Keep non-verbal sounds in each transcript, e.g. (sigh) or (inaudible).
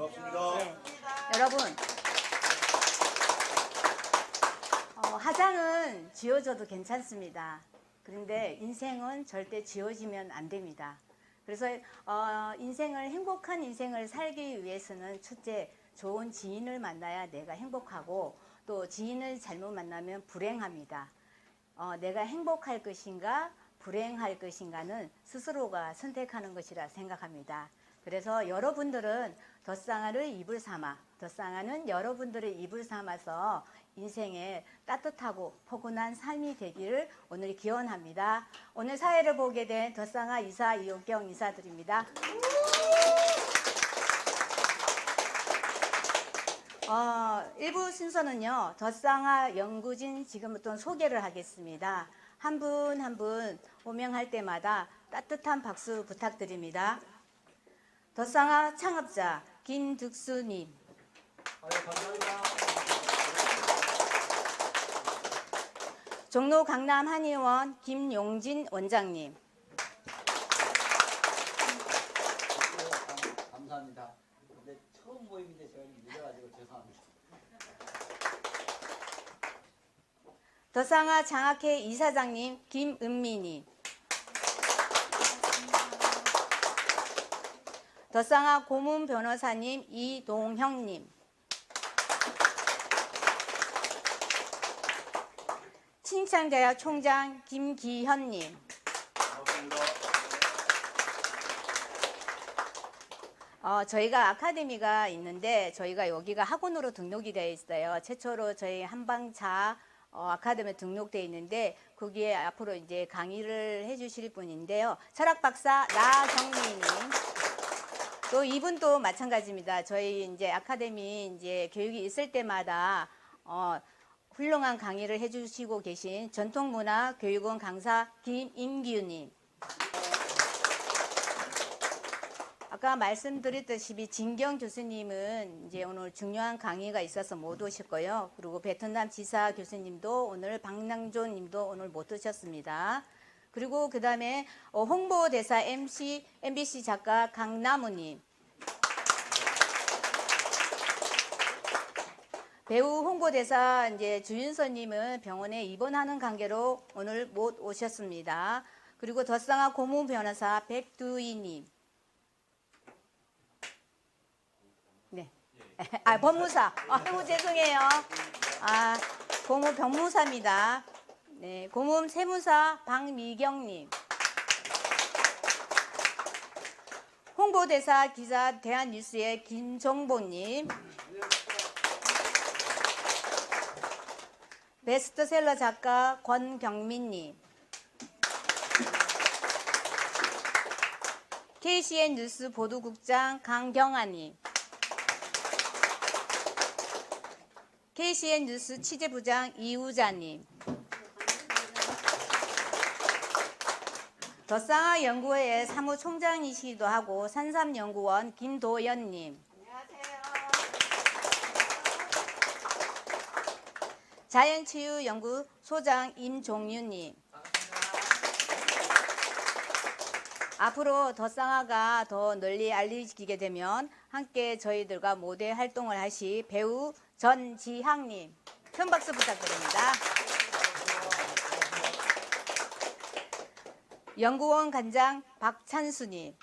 네. 여러분, 어, 화장은 지워져도 괜찮습니다. 그런데 인생은 절대 지워지면 안 됩니다. 그래서 어, 인생을 행복한 인생을 살기 위해서는 첫째 좋은 지인을 만나야 내가 행복하고 또 지인을 잘못 만나면 불행합니다. 어, 내가 행복할 것인가 불행할 것인가는 스스로가 선택하는 것이라 생각합니다. 그래서 여러분들은 덧상아를 입을 삼아 덧상아는 여러분들의 입을 삼아서 인생에 따뜻하고 포근한 삶이 되기를 오늘 기원합니다. 오늘 사회를 보게 된 덧상아 이사 이옥경 이사드립니다. 어, 일부 순서는요, 덧상아 연구진 지금부터 소개를 하겠습니다. 한 분 한분 호명할 때마다 따뜻한 박수 부탁드립니다. 덧상아 창업자 김득수님. 종로 강남 한의원 김용진 원장님, 감- 감사합니다. 근데 처음 모임인데 제가 좀 늦어가지고 죄송합니다. 덧상아 장학회 이사장님 김은미님, 덧상아 고문 변호사님 이동형님, 칭찬대학 총장 김기현님. 어, 저희가 아카데미가 있는데 저희가 여기가 학원으로 등록이 되어 있어요. 최초로 저희 한방차 어, 아카데미 등록되어 있는데 거기에 앞으로 이제 강의를 해주실 분인데요. 철학 박사 나경미님. 또 이분도 마찬가지입니다. 저희 이제 아카데미 이제 교육이 있을 때마다 어, 훌륭한 강의를 해주시고 계신 전통문화 교육원 강사 김인규님. 아까 말씀드렸다시피 진경 교수님은 이제 오늘 중요한 강의가 있어서 못 거예요. 그리고 베트남 지사 교수님도 오늘 박낭존 님도 오늘 못 오셨습니다. 그리고 그 다음에 홍보대사 MC, MBC 작가 강나무님. 배우 홍보대사 이제 주윤서님은 병원에 입원하는 관계로 오늘 못 오셨습니다. 그리고 덧상아 고문 변호사 백두희님. 네. (laughs) 아, 법무사. 아이고, 죄송해요. 아, 고문 병무사입니다. 네, 고문 세무사 박미경님. 홍보대사 기자 대한뉴스의 김정보님. 베스트셀러 작가 권경민님. KCN 뉴스 보도국장 강경아님. KCN 뉴스 취재부장 이우자님. 더쌍아 연구회의 사무총장이시기도 하고 산삼연구원 김도연님. 자연치유연구 소장 임종윤님. 앞으로 더쌍아가 더 널리 알려지게 되면 함께 저희들과 모델 활동을 하시 배우 전지향님. 큰 박수 부탁드립니다. 연구원 간장 박찬수님.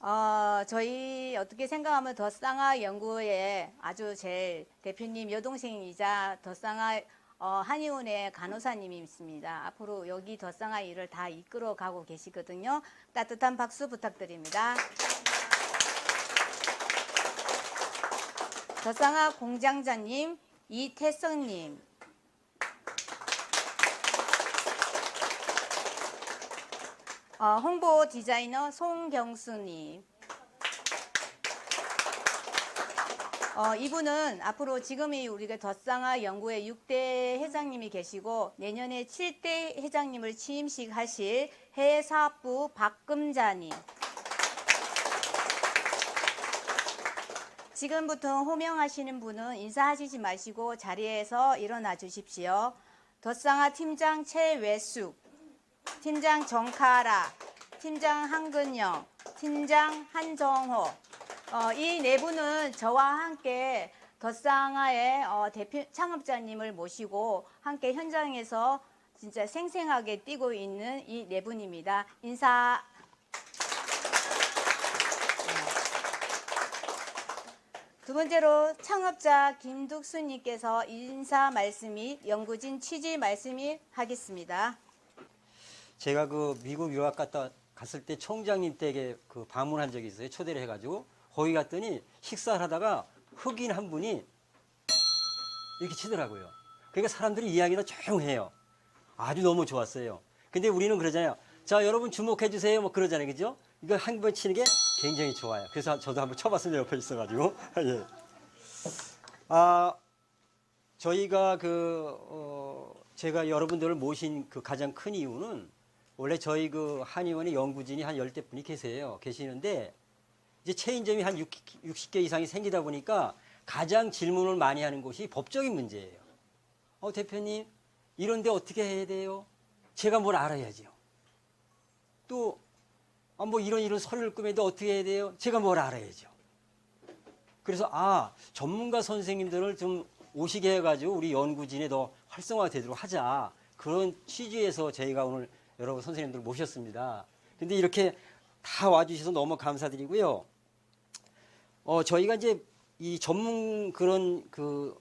어, 저희 어떻게 생각하면 더쌍아 연구에 아주 제일 대표님 여동생이자 더쌍아 어, 한의원의 간호사님이 있습니다. 앞으로 여기 더쌍아 일을 다 이끌어 가고 계시거든요. 따뜻한 박수 부탁드립니다. 더쌍아 공장장님 이태성님. 어, 홍보 디자이너 송경수님. 어, 이분은 앞으로 지금이 우리가 덧상아 연구회 6대 회장님이 계시고 내년에 7대 회장님을 취임식 하실 해사부 박금자님. 지금부터 호명하시는 분은 인사하시지 마시고 자리에서 일어나 주십시오. 덧상아 팀장 최외숙. 팀장 정카라, 팀장 한근영, 팀장 한정호. 어, 이 네 분은 저와 함께 덧상아의 어, 대표 창업자님을 모시고 함께 현장에서 진짜 생생하게 뛰고 있는 이 네 분입니다. 인사. 두 번째로 창업자 김득수님께서 인사 말씀이 연구진 취지 말씀이 하겠습니다. 제가 그 미국 유학 갔다 갔을 때 총장님 댁에 그 방문한 적이 있어요. 초대를 해가지고 거기 갔더니 식사를 하다가 흑인 한 분이 이렇게 치더라고요. 그러니까 사람들이 이야기가 조용해요. 아주 너무 좋았어요. 근데 우리는 그러잖아요. 자, 여러분 주목해 주세요. 뭐 그러잖아요. 그죠? 이거 한 번 치는 게 굉장히 좋아요. 그래서 저도 한번 쳐봤습니다. 옆에 있어가지고. (laughs) 예. 아, 저희가 그, 어, 제가 여러분들을 모신 그 가장 큰 이유는 원래 저희 그 한의원의 연구진이 한 열대 분이 계세요. 계시는데 이제 체인점이 한 60, 개 이상이 생기다 보니까 가장 질문을 많이 하는 곳이 법적인 문제예요. 어, 대표님, 이런데 어떻게 해야 돼요? 제가 뭘 알아야지요. 또, 아, 뭐 이런 이런 서류를 꾸며도 어떻게 해야 돼요? 제가 뭘 알아야죠. 그래서 아 전문가 선생님들을 좀 오시게 해가지고 우리 연구진에 더 활성화되도록 하자 그런 취지에서 저희가 오늘 여러 선생님들 모셨습니다. 근데 이렇게 다 와주셔서 너무 감사드리고요. 어 저희가 이제 이 전문 그런 그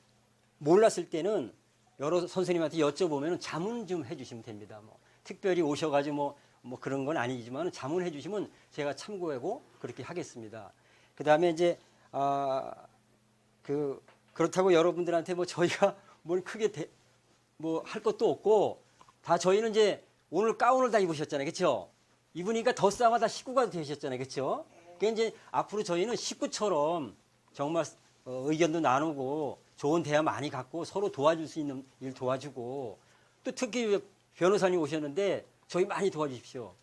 몰랐을 때는 여러 선생님한테 여쭤보면 자문 좀 해주시면 됩니다. 뭐 특별히 오셔가지고 뭐, 뭐 그런 건 아니지만 자문해 주시면 제가 참고하고 그렇게 하겠습니다. 그 다음에 이제 아, 그 그렇다고 여러분들한테 뭐 저희가 (laughs) 뭘 크게 뭐 할 것도 없고 다 저희는 이제 오늘 가운을 다 입으셨잖아요, 그렇죠? 입으니까 더 싸마다 식구가 되셨잖아요, 그렇죠? 그러니까 이제 앞으로 저희는 식구처럼 정말 어, 의견도 나누고 좋은 대화 많이 갖고 서로 도와줄 수 있는 일 도와주고 또 특히 변호사님 오셨는데 저희 많이 도와주십시오.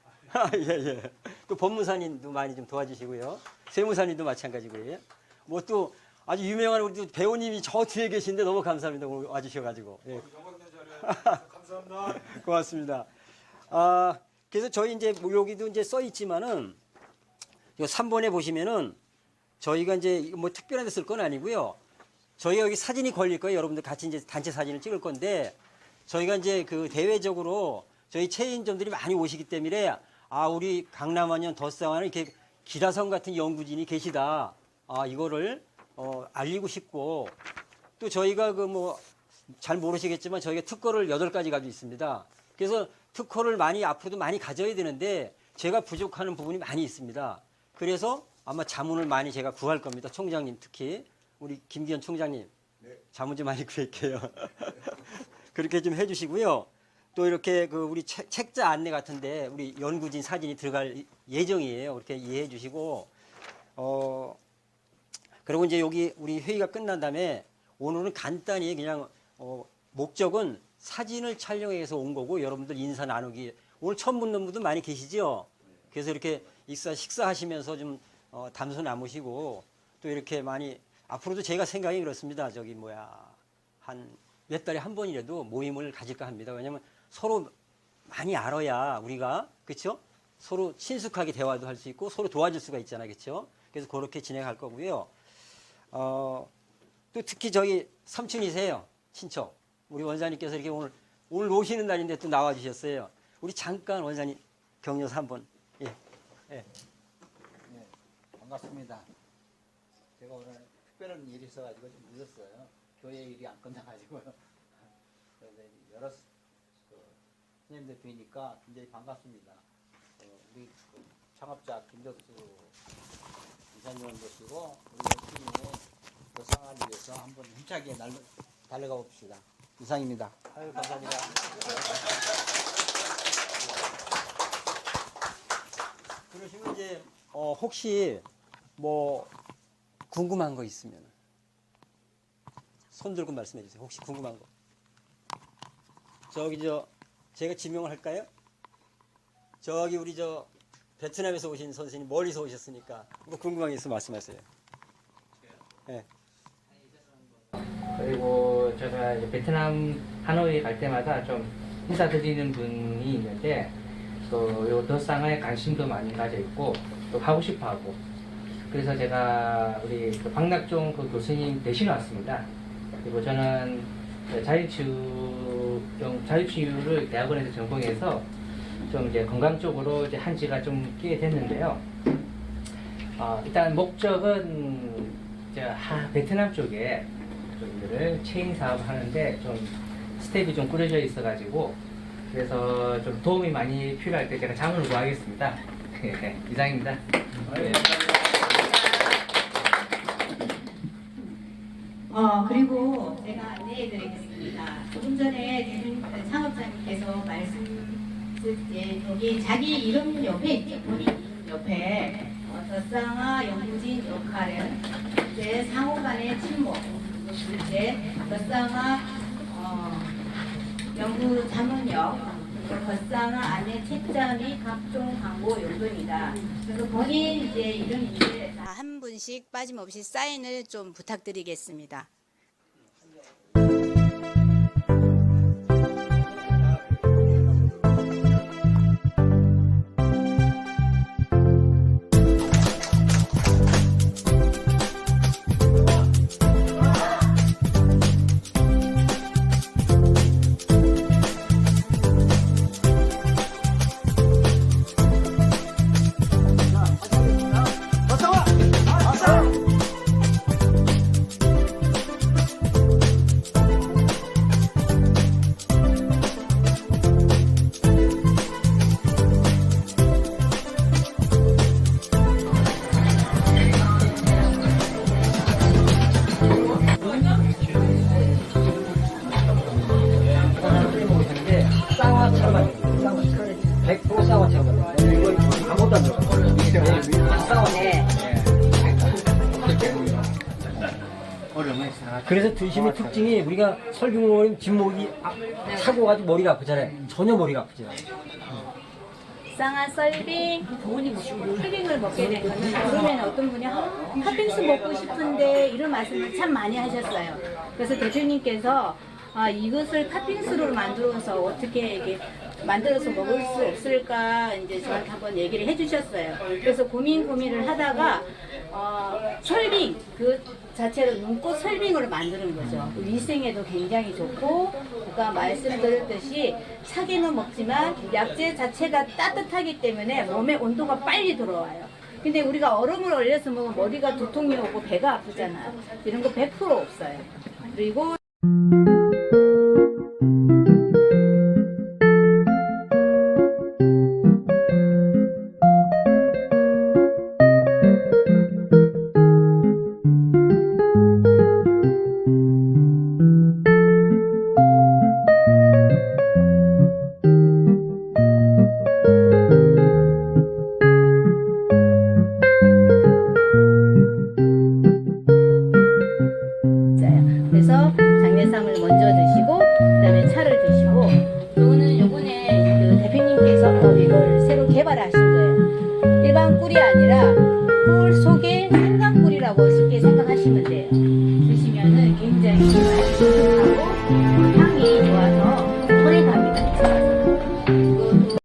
예, 예. 또 법무사님도 많이 좀 도와주시고요. 세무사님도 마찬가지고요. 뭐 또 아주 유명한 우리 또 배우님이 저 뒤에 계신데 너무 감사합니다. 오늘 와주셔가지고. 예. (laughs) 감사합니다. 고맙습니다. 아, 그래서 저희 이제 뭐 여기도 이제 써 있지만은 요 3번에 보시면은 저희가 이제 뭐 특별한 데쓸건 아니고요. 저희 여기 사진이 걸릴 거예요. 여러분들 같이 이제 단체 사진을 찍을 건데 저희가 이제 그 대외적으로 저희 체인점들이 많이 오시기 때문에 아, 우리 강남안현 덧상안은 이렇게 기라성 같은 연구진이 계시다. 아, 이거를 어, 알리고 싶고 또 저희가 그 뭐 잘 모르시겠지만 저희가 특허를 여덟 가지 가지고 있습니다. 그래서 특허를 많이 앞으로도 많이 가져야 되는데 제가 부족하는 부분이 많이 있습니다. 그래서 아마 자문을 많이 제가 구할 겁니다. 총장님 특히 우리 김기현 총장님 자문 좀 많이 구할게요. (laughs) 그렇게 좀 해주시고요. 또 이렇게 그 우리 책, 책자 안내 같은데 우리 연구진 사진이 들어갈 예정이에요. 그렇게 이해해 주시고 어 그리고 이제 여기 우리 회의가 끝난 다음에 오늘은 간단히 그냥 어, 목적은 사진을 촬영해서 온 거고 여러분들 인사 나누기 오늘 처음 뵙는 분들 많이 계시죠? 그래서 이렇게 익사 식사하시면서 좀 어, 담소 나누시고 또 이렇게 많이 앞으로도 제가 생각이 그렇습니다. 저기 뭐야 한 몇 달에 한 번이라도 모임을 가질까 합니다. 왜냐하면 서로 많이 알아야 우리가 그렇죠? 서로 친숙하게 대화도 할 수 있고 서로 도와줄 수가 있잖아요, 그렇죠? 그래서 그렇게 진행할 거고요. 어, 또 특히 저희 삼촌이세요, 친척. 우리 원장님께서 이렇게 오늘 오늘 오시는 날인데 또 나와 주셨어요. 우리 잠깐 원장님 격려사 한번 예, 예. 네, 반갑습니다. 제가 오늘 특별한 일이 있어가지고 좀 늦었어요. 교회 일이 안 끝나가지고요. 여러 선생님들 뵈니까 굉장히 반갑습니다. 어, 우리 그 창업자 김덕수 이사님을 모시고 우리 팀의 그 상황을 위해서 한번 힘차게 날, 달려가 봅시다. 이상입니다. 아유, 감사합니다. 그러시면 이제 어, 혹시 뭐 궁금한 거 있으면 손 들고 말씀해 주세요. 혹시 궁금한 거. 저기 저 제가 지명을 할까요? 저기 우리 저 베트남에서 오신 선생님 멀리서 오셨으니까 뭐 궁금한 게 있으면 말씀하세요. 네. 그리고 제가 이제 베트남 하노이 갈 때마다 좀 인사드리는 분이 있는데 또요 더쌍화에 관심도 많이 가져 있고 또 하고 싶어 하고 그래서 제가 우리 그 박낙종 그 교수님 대신 왔습니다. 그리고 저는 그 자율치유 좀 자율치유를 대학원에서 전공해서 좀 이제 건강 쪽으로 이제 한 지가 좀 꽤 됐는데요. 어, 일단 목적은 이제 하, 베트남 쪽에 좀 이거를 체인 사업 하는데 좀 스텝이 좀 꾸려져 있어가지고 그래서 좀 도움이 많이 필요할 때 제가 장을 구하겠습니다. (laughs) 이상입니다. 어, 그리고 제가 안내해 드리겠습니다. 조금 전에 대중 창업자님께서 말씀, 이제 여기 자기 이름 옆에 있죠, 본인 옆에 어, 더쌍화 연구진 역할은 이제 상호 간의 친목, 둘째, 더쌍화 어, 연구 더쌍화 안내 책자 및 각종 광고 용도입니다. 그래서 본인 이제 이름인데 한 분씩 빠짐없이 사인을 좀 부탁드리겠습니다. 100% 쌍화차거든요. 이거 아무것도 안 들어가요. 쌍화. 그래서 드시는 특징이 우리가 먹으면 뒷목이 아, 사고 가지고 머리가 아프잖아요. 전혀 머리가 아프지 않아요. 쌍화 썰빙, 푸딩을 먹게 되거든요. 그러면 어떤 분이 아, 팥빙수 먹고 싶은데 이런 말씀을 참 많이 하셨어요. 그래서 대표님께서 아, 이것을 팥빙수로 만들어서 어떻게 이게 만들어서 먹을 수 없을까 이제 저한테 한번 얘기를 해주셨어요. 그래서 고민 고민을 하다가 어, 설빙 그 자체로 눈꽃 설빙으로 만드는 거죠. 위생에도 굉장히 좋고, 아까 말씀드렸듯이 사계는 먹지만 약재 자체가 따뜻하기 때문에 몸에 온도가 빨리 들어와요. 근데 우리가 얼음을 얼려서 먹으면 머리가 두통이 오고 배가 아프잖아요. 이런 거 100% 없어요. 그리고 꿀이 아니라 꿀 속에 생강꿀이라고 쉽게 생각하시면 돼요. 드시면은 굉장히.